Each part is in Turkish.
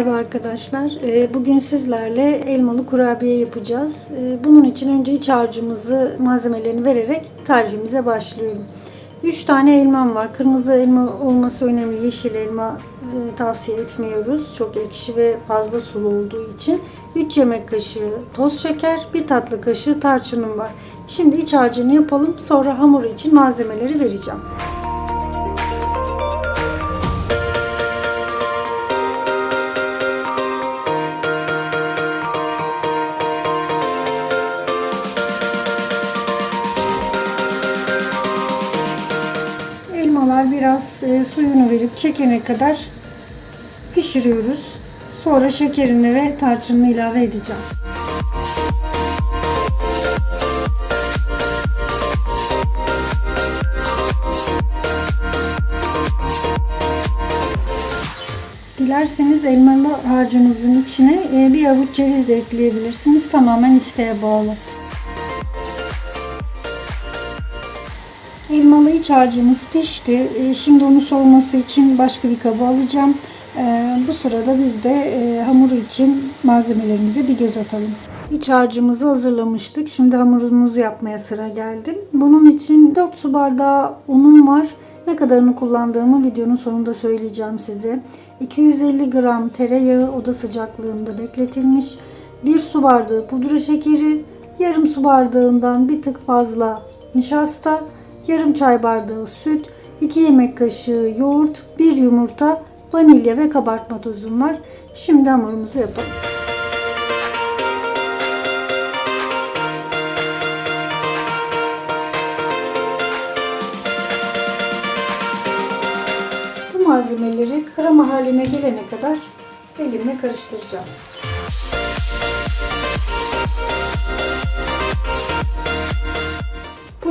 arkadaşlar. Ee, Bugün sizlerle elmalı kurabiye yapacağız. Ee, Bunun için önce iç harcımızı malzemelerini vererek tarifimize başlıyorum. 3 tane elmam var. Kırmızı elma olması önemli. Yeşil elma e, tavsiye etmiyoruz. Çok ekşi ve fazla sulu olduğu için. 3 yemek kaşığı toz şeker, 1 tatlı kaşığı tarçınım var. Şimdi iç harcını yapalım. Sonra hamur için malzemeleri vereceğim. Biraz e, suyunu verip çekene kadar pişiriyoruz. Sonra şekerini ve tarçınını ilave edeceğim. Dilerseniz elmalı harcınızın içine e, bir avuç ceviz de ekleyebilirsiniz. Tamamen isteğe bağlı. Elmalı iç harcımız pişti. E, Şimdi onu soğuması için başka bir kaba alacağım. E, Bu sırada biz de e, hamuru için malzemelerimize bir göz atalım. İç harcımızı hazırlamıştık. Şimdi hamurumuzu yapmaya sıra geldi. Bunun için 4 su bardağı unum var. Ne kadarını kullandığımı videonun sonunda söyleyeceğim size. 250 gram tereyağı oda sıcaklığında bekletilmiş. 1 su bardağı pudra şekeri, yarım su bardağından bir tık fazla nişasta, yarım çay bardağı süt, 2 yemek kaşığı yoğurt, 1 yumurta, vanilya ve kabartma tozum var. Şimdi hamurumuzu yapalım. Bu malzemeleri krema haline gelene kadar elimle karıştıracağım.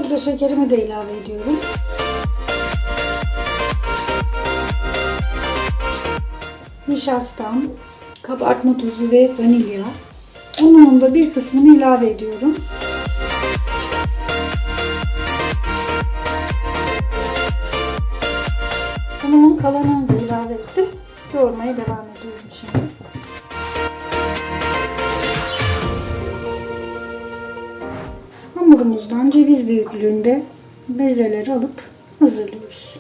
Pudra şekerimi de ilave ediyorum. Nişastam, kabartma tozu ve vanilya. Unumun da bir kısmını ilave ediyorum. Unumun kalanını da ilave ettim. Yoğurmaya devam ediyorum şimdi. Hamurumuzdan ceviz büyüklüğünde bezeler alıp hazırlıyoruz.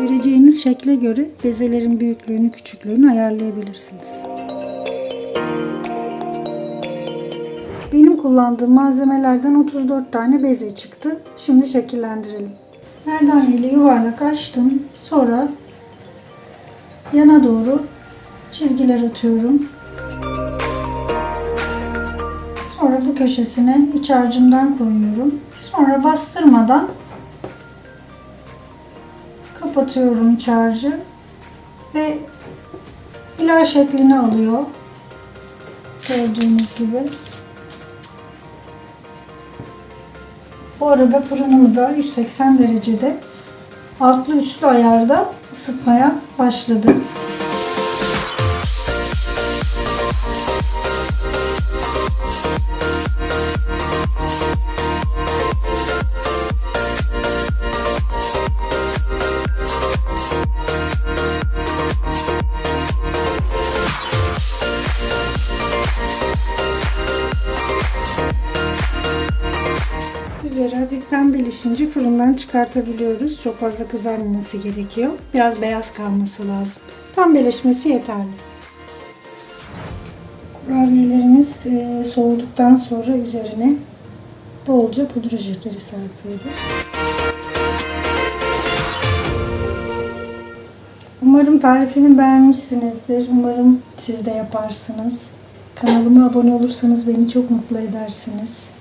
Vereceğiniz şekle göre bezelerin büyüklüğünü küçüklüğünü ayarlayabilirsiniz. Benim kullandığım malzemelerden 34 tane beze çıktı. Şimdi şekillendirelim. Merdane ile yuvarlak açtım. Sonra yana doğru çizgiler atıyorum. Sonra bu köşesine iç harcımdan koyuyorum. Sonra bastırmadan kapatıyorum iç harcı ve hilal şeklini alıyor. Gördüğünüz gibi. Bu arada fırınımı da 180 derecede altlı üstlü ayarda ısıtmaya başladım. Pembeleşince fırından çıkartabiliyoruz. Çok fazla kızarmaması gerekiyor. Biraz beyaz kalması lazım. Pembeleşmesi yeterli. Kurabiyelerimiz e, soğuduktan sonra üzerine bolca pudra şekeri serpiyoruz. Umarım tarifimi beğenmişsinizdir. Umarım siz de yaparsınız. Kanalıma abone olursanız beni çok mutlu edersiniz.